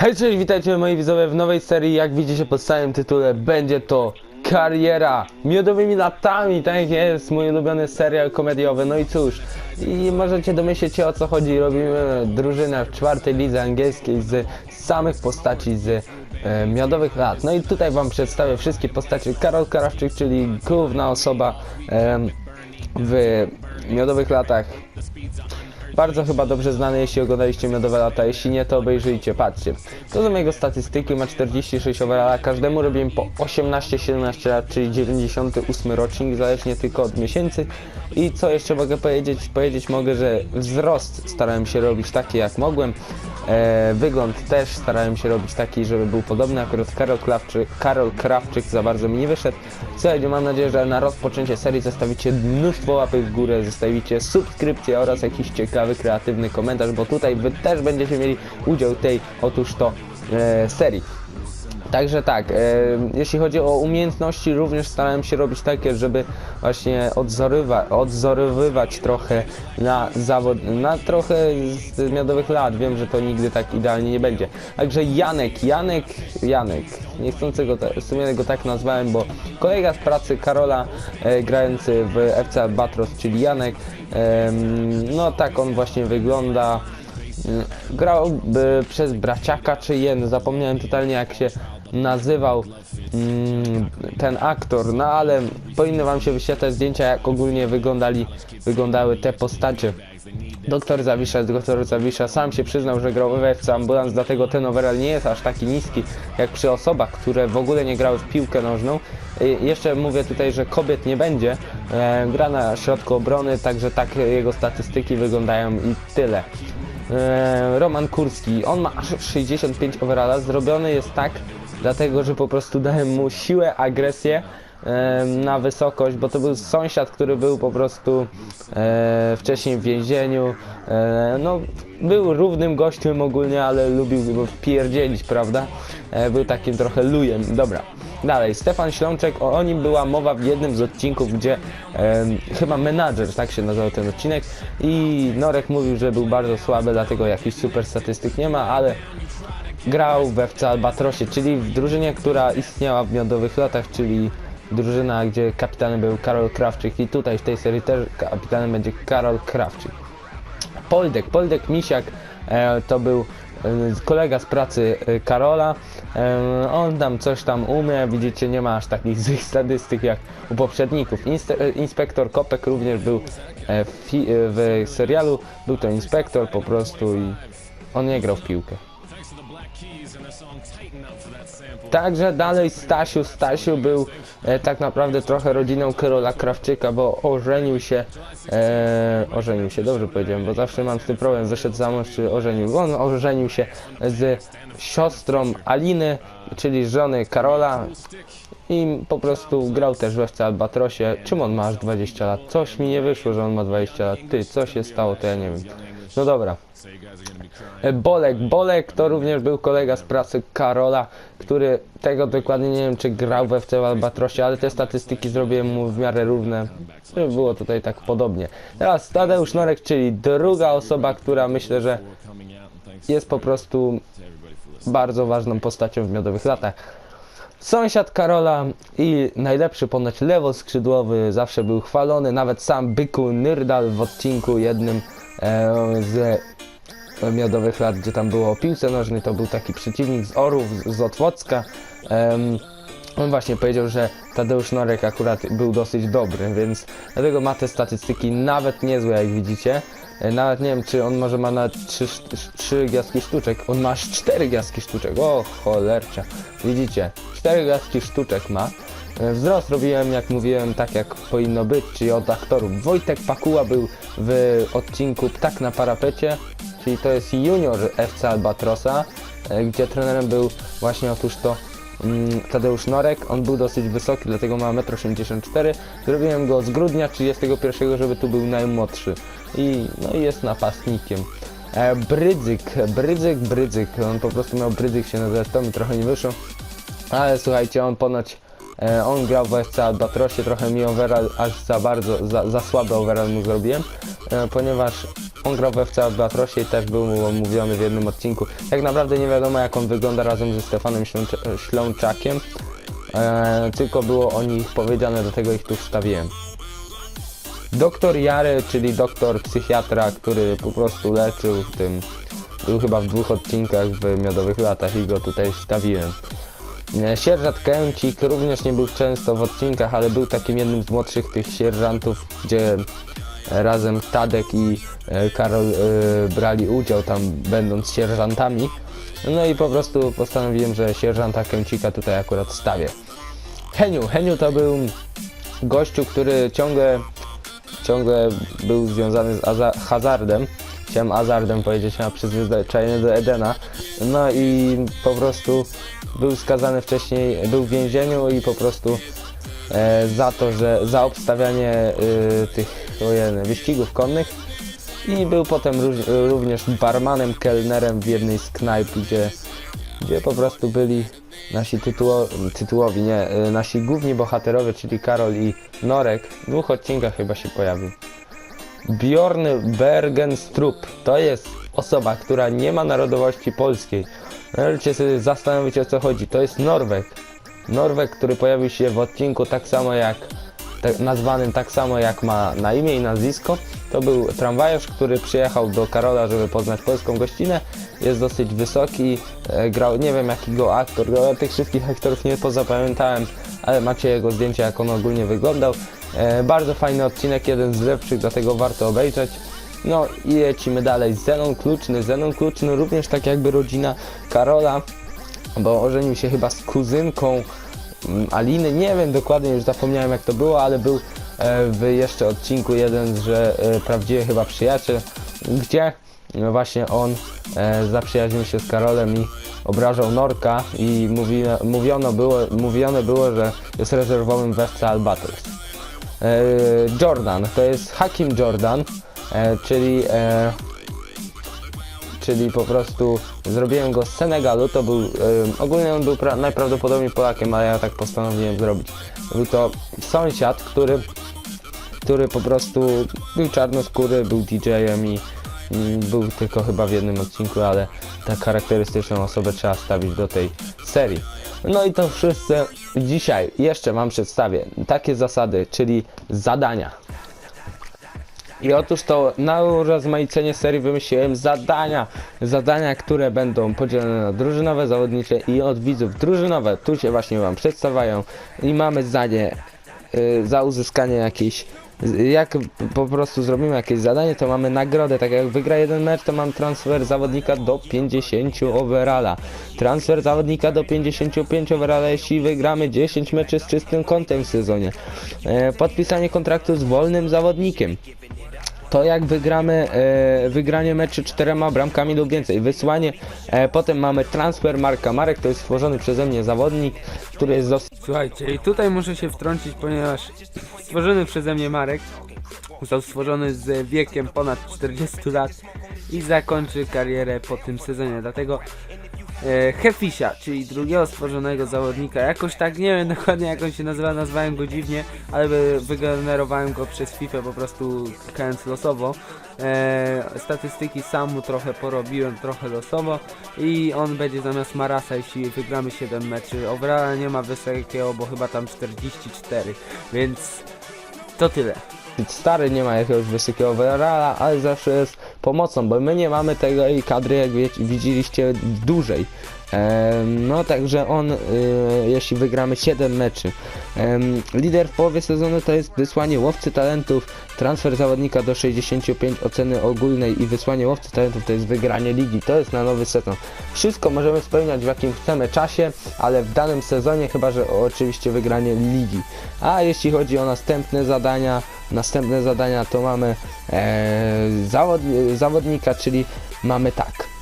Hej, cześć, witajcie moi widzowie w nowej serii, jak widzicie po całym tytule, będzie to kariera. Miodowymi latami, tak jest, mój ulubiony serial komediowy, no i cóż, i możecie domyśleć się o co chodzi, robimy drużynę w czwartej lidze angielskiej z samych postaci z e, miodowych lat, no i tutaj wam przedstawię wszystkie postacie, Karol Karawczyk, czyli główna osoba em, w miodowych latach, bardzo chyba dobrze znany, jeśli oglądaliście Miodowe Lata, jeśli nie, to obejrzyjcie, patrzcie. To są jego statystyki, ma 46 overalla, każdemu robiłem po 18-17 lat, czyli 98 rocznik, zależnie tylko od miesięcy. I co jeszcze mogę powiedzieć? Powiedzieć mogę, że wzrost starałem się robić taki jak mogłem, e, wygląd też starałem się robić taki, żeby był podobny, akurat Karol Krawczyk, Karol Krawczyk za bardzo mi nie wyszedł. Słuchajcie, mam nadzieję, że na rozpoczęcie serii zostawicie mnóstwo łapek w górę, zostawicie subskrypcję oraz jakiś ciekawy, kreatywny komentarz, bo tutaj wy też będziecie mieli udział tej, otóż to, e, serii. Także tak, e, jeśli chodzi o umiejętności, również starałem się robić takie, żeby właśnie odzorywa, odzorowywać trochę na zawod, na trochę z miodowych lat. Wiem, że to nigdy tak idealnie nie będzie. Także Janek, Janek, Janek, niechcący go, w sumie go tak nazwałem, bo kolega z pracy Karola, e, grający w FC Albatros, czyli Janek, em, no tak on właśnie wygląda. Mm, Grał przez braciaka czy jen, zapomniałem totalnie jak się nazywał mm, ten aktor, no ale powinny wam się wyświetlać zdjęcia jak ogólnie wyglądali, wyglądały te postacie. Doktor Zawisza, doktor Zawisza sam się przyznał, że grał w FC Ambulans, dlatego ten overall nie jest aż taki niski jak przy osobach, które w ogóle nie grały w piłkę nożną. Jeszcze mówię tutaj, że kobiet nie będzie. E, gra na środku obrony, także tak jego statystyki wyglądają i tyle. E, Roman Kurski, on ma aż 65 overalla, zrobiony jest tak, dlatego że po prostu dałem mu siłę, agresję e, na wysokość, bo to był sąsiad, który był po prostu e, wcześniej w więzieniu, e, no był równym gościem ogólnie, ale lubił go wpierdzielić, prawda? E, był takim trochę lujem, dobra. Dalej, Stefan Ślączek, o, o nim była mowa w jednym z odcinków, gdzie em, chyba menadżer, tak się nazywał ten odcinek i Norek mówił, że był bardzo słaby, dlatego jakichś super statystyk nie ma, ale grał we FC Albatrosie, czyli w drużynie, która istniała w miodowych latach, czyli drużyna, gdzie kapitanem był Karol Krawczyk i tutaj w tej serii też kapitanem będzie Karol Krawczyk. Poldek, Poldek Misiak e, to był e, kolega z pracy e, Karola. E, on tam coś tam umie, widzicie, nie ma aż takich złych statystyk jak u poprzedników. Inspektor Kopek również był w, w serialu, był to inspektor po prostu i on nie grał w piłkę. Także dalej Stasiu, Stasiu był e, tak naprawdę trochę rodziną Karola Krawczyka, bo ożenił się, e, ożenił się, dobrze powiedziałem, bo zawsze mam z tym problem, wyszedł za mąż czy ożenił. On ożenił się z siostrą Aliny, czyli żony Karola i po prostu grał też we FC Albatrosie. Czym on ma aż 20 lat? Coś mi nie wyszło, że on ma 20 lat. Ty, co się stało, to ja nie wiem. No dobra. E, Bolek. Bolek to również był kolega z pracy Karola, który tego dokładnie nie wiem czy grał we FC Albatrosie, ale te statystyki zrobiłem mu w miarę równe. Żeby Było tutaj tak podobnie. Teraz Tadeusz Norek, czyli druga osoba, która myślę, że jest po prostu bardzo ważną postacią w miodowych latach. Sąsiad Karola i najlepszy ponoć lewo skrzydłowy zawsze był chwalony, nawet sam Byku Nyrdal w odcinku jednym e, z miodowych lat, gdzie tam było piłce nożnej, to był taki przeciwnik z Orów, z, z Otwocka. Em, on właśnie powiedział, że Tadeusz Norek akurat był dosyć dobry, więc dlatego ma te statystyki nawet niezłe, jak widzicie. E, Nawet nie wiem, czy on może ma nawet 3, 3 gwiazdki sztuczek. On ma aż 4 gwiazdki sztuczek. O, cholercia. Widzicie, 4 gwiazdki sztuczek ma. E, Wzrost robiłem, jak mówiłem, tak jak powinno być, czyli od aktorów. Wojtek Pakuła był w odcinku Ptak na parapecie, czyli to jest junior FC Albatrosa, e, gdzie trenerem był właśnie otóż to mm, Tadeusz Norek. On był dosyć wysoki, dlatego ma 1,84 m. Zrobiłem go z grudnia 31, żeby tu był najmłodszy. I, no jest napastnikiem. E, Brydzyk, Brydzyk, Brydzyk. On po prostu miał Brydzyk się nazywać, to mi trochę nie wyszło. Ale słuchajcie, on ponoć e, on grał w FC Albatrosie, trochę mi overall aż za bardzo, za, za słaby overall mu zrobiłem, e, ponieważ On grał we FC Albatrosie i też był mu omówiony w jednym odcinku. Tak naprawdę nie wiadomo jak on wygląda razem ze Stefanem Ślącz- Ślączakiem, e, tylko było o nich powiedziane, do tego ich tu wstawiłem. Doktor Jary, czyli doktor psychiatra, który po prostu leczył w tym, był chyba w dwóch odcinkach w Miodowych Latach i go tutaj wstawiłem. E, Sierżant Kęcik również nie był często w odcinkach, ale był takim jednym z młodszych tych sierżantów, gdzie razem Tadek i e, Karol e, brali udział tam będąc sierżantami. No i po prostu postanowiłem, że sierżanta Kęcika tutaj akurat stawię. Heniu, Heniu to był gościu, który ciągle, ciągle był związany z aza- hazardem. Chciałem hazardem powiedzieć, a przyzwyczajenie do Edena. No i po prostu był skazany wcześniej, był w więzieniu i po prostu e, za to, że za obstawianie e, tych ojej, wyścigów konnych i był potem róż, również barmanem, kelnerem w jednej z knajp, gdzie, gdzie po prostu byli nasi tytuło, tytułowi, nie, e, nasi główni bohaterowie, czyli Karol i Norek. W dwóch odcinkach chyba się pojawił. Bjorn Bergenstrup to jest osoba, która nie ma narodowości polskiej. Należycie sobie zastanowić o co chodzi. To jest Norweg. Norweg, który pojawił się w odcinku tak samo jak tak, nazwanym tak samo jak ma na imię i nazwisko. To był tramwajarz, który przyjechał do Karola, żeby poznać polską gościnę. Jest dosyć wysoki, e, grał, nie wiem jaki go aktor, grał, ja tych wszystkich aktorów nie pozapamiętałem, ale macie jego zdjęcie jak on ogólnie wyglądał. E, bardzo fajny odcinek, jeden z lepszych, dlatego warto obejrzeć. No i lecimy dalej. Zenon Kluczny. Zenon Kluczny również tak jakby rodzina Karola, bo ożenił się chyba z kuzynką mm, Aliny. Nie wiem dokładnie, już zapomniałem jak to było, ale był e, w jeszcze odcinku jeden, że prawdziwy chyba przyjaciel, gdzie no właśnie on e, zaprzyjaźnił się z Karolem i obrażał Norka i mówi, mówiono było, mówione było, że jest rezerwowym we FC Albatros. E, Jordan, to jest Hakim Jordan, e, czyli czyli po prostu zrobiłem go z Senegalu, to był, ogólnie on był pra- najprawdopodobniej Polakiem, ale ja tak postanowiłem zrobić. Był to sąsiad, który, który po prostu był czarnoskóry, był DJ-em i był tylko chyba w jednym odcinku, ale tak charakterystyczną osobę trzeba stawić do tej serii. No i to wszyscy dzisiaj jeszcze Wam przedstawię takie zasady, czyli zadania. I otóż to na urozmaicenie serii wymyśliłem zadania. Zadania, które będą podzielone na drużynowe, zawodnicze i od widzów drużynowe. Tu się właśnie wam przedstawiają. I mamy zadanie y, za uzyskanie jakiejś jak po prostu zrobimy jakieś zadanie, to mamy nagrodę, tak jak wygra jeden mecz, to mam transfer zawodnika do 50 overalla. Transfer zawodnika do 55 overalla, jeśli wygramy 10 meczy z czystym kątem w sezonie. E, podpisanie kontraktu z wolnym zawodnikiem to jak wygramy e, wygranie meczy czterema bramkami lub więcej. Wysłanie, e, potem mamy transfer Marka Marek, to jest stworzony przeze mnie zawodnik, który jest dosyć Słuchajcie, i tutaj muszę się wtrącić, ponieważ stworzony przeze mnie Marek został stworzony z wiekiem ponad 40 lat i zakończy karierę po tym sezonie. Dlatego e, Hefisia, czyli drugiego stworzonego zawodnika, jakoś tak nie wiem dokładnie jak on się nazywa, nazwałem go dziwnie, ale wy- wygenerowałem go przez FIFA po prostu klikając losowo. E, statystyki sam mu trochę porobiłem, trochę losowo i on będzie zamiast Marasa, jeśli wygramy 7 meczy. Overalla nie ma wysokiego, bo chyba tam 44, więc to tyle. stary, nie ma jakiegoś wysokiego overalla, ale zawsze jest pomocą, bo my nie mamy i kadry, jak widzieliście, dłużej. No także on, y, jeśli wygramy 7 meczy. Lider w połowie sezonu to jest wysłanie łowcy talentów, transfer zawodnika do 65 oceny ogólnej i wysłanie łowcy talentów to jest wygranie ligi. To jest na nowy sezon. Wszystko możemy spełniać w jakim chcemy czasie, ale w danym sezonie, chyba że oczywiście wygranie ligi. A jeśli chodzi o następne zadania, następne zadania to mamy e, zawod, zawodnika, czyli mamy tak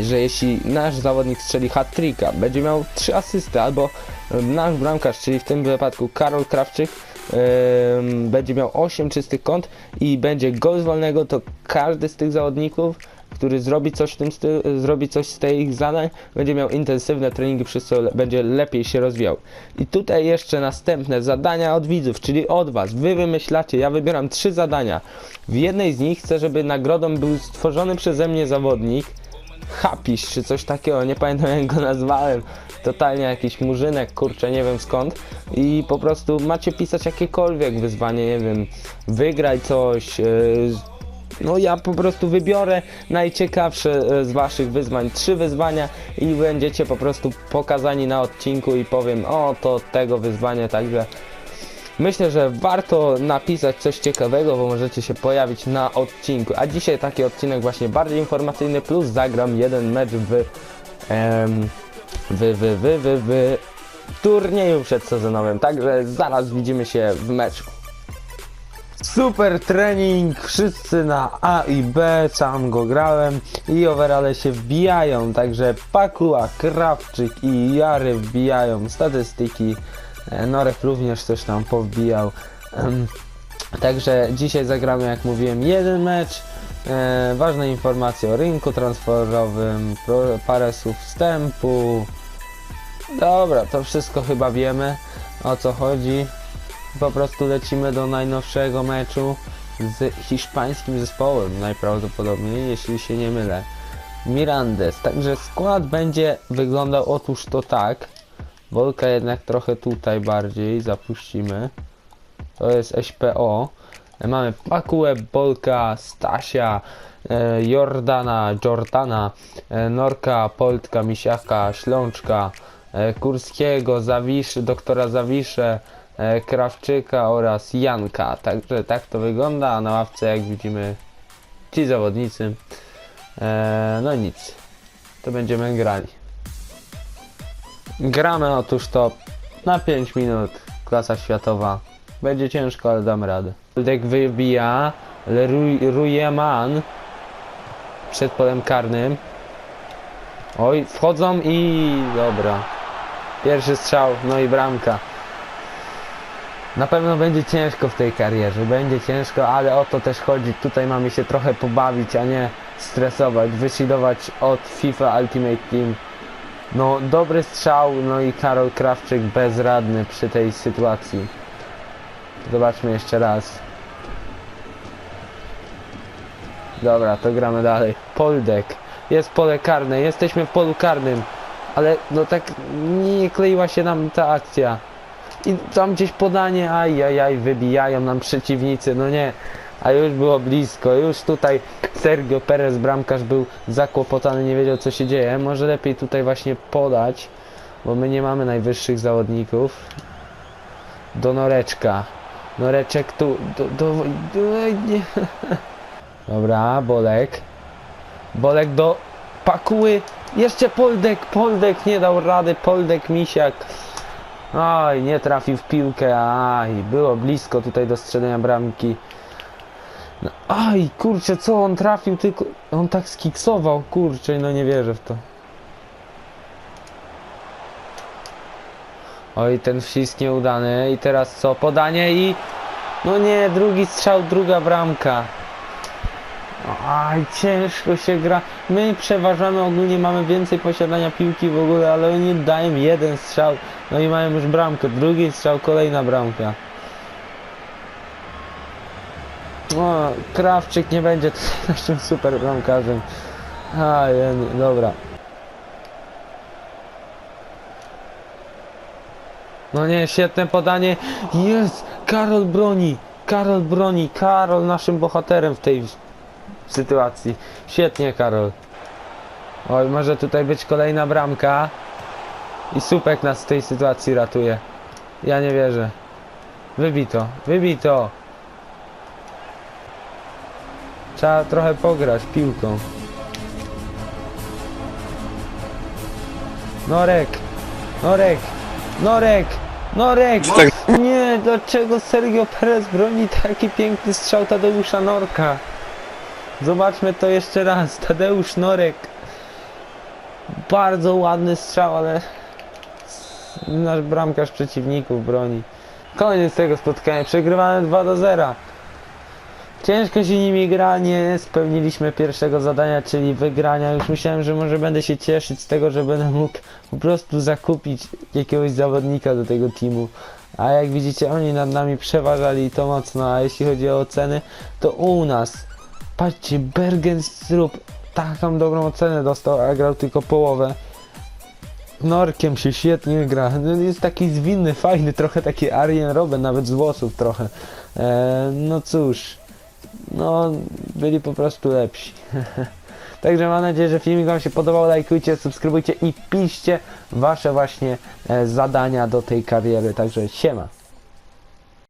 że jeśli nasz zawodnik strzeli hat-tricka, będzie miał 3 asysty, albo e, nasz bramkarz, czyli w tym wypadku Karol Krawczyk, em, będzie miał 8 czystych kąt i będzie gol z wolnego, to każdy z tych zawodników, który zrobi coś, w tym stylu, zrobi coś z tych zadań, będzie miał intensywne treningi, przez co będzie lepiej się rozwijał. I tutaj jeszcze następne zadania od widzów, czyli od was. Wy wymyślacie, ja wybieram trzy zadania. W jednej z nich chcę, żeby nagrodą był stworzony przeze mnie zawodnik, Hapiś czy coś takiego, nie pamiętam jak go nazwałem. Totalnie jakiś murzynek, kurczę, nie wiem skąd. I po prostu macie pisać jakiekolwiek wyzwanie, nie wiem, wygraj coś. Yy, no ja po prostu wybiorę najciekawsze e, z waszych wyzwań, trzy wyzwania i będziecie po prostu pokazani na odcinku i powiem, o to tego wyzwania, także Myślę, że warto napisać coś ciekawego, bo możecie się pojawić na odcinku. A dzisiaj taki odcinek właśnie bardziej informacyjny, plus zagram jeden mecz w, em, w, w, w, w, w turnieju przedsezonowym. Także zaraz widzimy się w meczu. Super trening, wszyscy na A i B, sam go grałem i overale się wbijają, także Pakua, Krawczyk i Jary wbijają statystyki, Norek również coś tam powbijał. Także dzisiaj zagramy, jak mówiłem, jeden mecz. E, ważne informacje o rynku transferowym, pro, parę słów wstępu. Dobra, to wszystko chyba wiemy o co chodzi. Po prostu lecimy do najnowszego meczu z hiszpańskim zespołem, najprawdopodobniej, jeśli się nie mylę. Mirandes. Także skład będzie wyglądał otóż to tak. Wolka jednak trochę tutaj bardziej zapuścimy. To jest SPO. E, Mamy Pakuę, Bolka, Stasia, e, Jordana, Jordana, e, Norka, Poltka, Misiaka, Ślączka, e, Kurskiego, Zawiszy, doktora Zawisze, e, Krawczyka oraz Janka. Także tak to wygląda, a na ławce jak widzimy ci zawodnicy. E, no nic, to będziemy grali. Gramy otóż to na 5 minut, klasa światowa. Będzie ciężko, ale dam radę. Dek wybija Rujeman przed polem karnym. Oj, wchodzą i dobra. Pierwszy strzał, no i bramka. Na pewno będzie ciężko w tej karierze, będzie ciężko, ale o to też chodzi. Tutaj mamy się trochę pobawić, a nie stresować, wysilować od FIFA Ultimate Team. No, dobry strzał, no i Karol Krawczyk bezradny przy tej sytuacji. Zobaczmy jeszcze raz. Dobra, to gramy dalej. Poldek. Jest pole karne, jesteśmy w polu karnym. Ale no tak nie kleiła się nam ta akcja. I tam gdzieś podanie, ajajaj, wybijają nam przeciwnicy, no nie. A już było blisko, już tutaj Sergio Perez, bramkarz, był zakłopotany, nie wiedział co się dzieje. Może lepiej tutaj właśnie podać, bo my nie mamy najwyższych zawodników. Do Noreczka. Noreczek tu, do, do, do nie. Dobra, Bolek. Bolek do Pakuły. Jeszcze Poldek, Poldek nie dał rady, Poldek Misiak. Oj, nie trafił w piłkę, aj, było blisko tutaj do strzelenia bramki. Aj, kurczę, co on trafił, tylko on tak skiksował, kurczę, no nie wierzę w to. Oj, ten wcisk nieudany i teraz co, podanie i... No nie, drugi strzał, druga bramka. Aj, ciężko się gra. My przeważamy, ogólnie mamy więcej posiadania piłki w ogóle, ale oni dają jeden strzał. No i mają już bramkę. Drugi strzał, kolejna bramka. O, Krawczyk nie będzie naszym super bramkarzem. A, jen- dobra. No nie, świetne podanie. Jest! Karol broni! Karol broni! Karol naszym bohaterem w tej sytuacji. Świetnie, Karol. Oj, może tutaj być kolejna bramka. I Supek nas w tej sytuacji ratuje. Ja nie wierzę. Wybito, wybito. Trzeba trochę pograć piłką. Norek! Norek! Norek! Norek! Nie, dlaczego Sergio Perez broni taki piękny strzał Tadeusza Norka? Zobaczmy to jeszcze raz. Tadeusz Norek. Bardzo ładny strzał, ale nasz bramkarz przeciwników broni. Koniec tego spotkania. Przegrywamy 2 do 0. Ciężko się nimi gra, nie spełniliśmy pierwszego zadania, czyli wygrania. Już myślałem, że może będę się cieszyć z tego, że będę mógł po prostu zakupić jakiegoś zawodnika do tego teamu. A jak widzicie, oni nad nami przeważali to mocno, a jeśli chodzi o oceny, to u nas, patrzcie, Bergenstrup taką dobrą ocenę dostał, a grał tylko połowę. Norkiem się świetnie gra. No, Jest taki zwinny, fajny, trochę taki Arjen Robben, nawet z włosów trochę. E, no cóż, no byli po prostu lepsi. Także mam nadzieję, że filmik Wam się podobał. Lajkujcie, subskrybujcie i piszcie Wasze właśnie e, zadania do tej kariery. Także siema.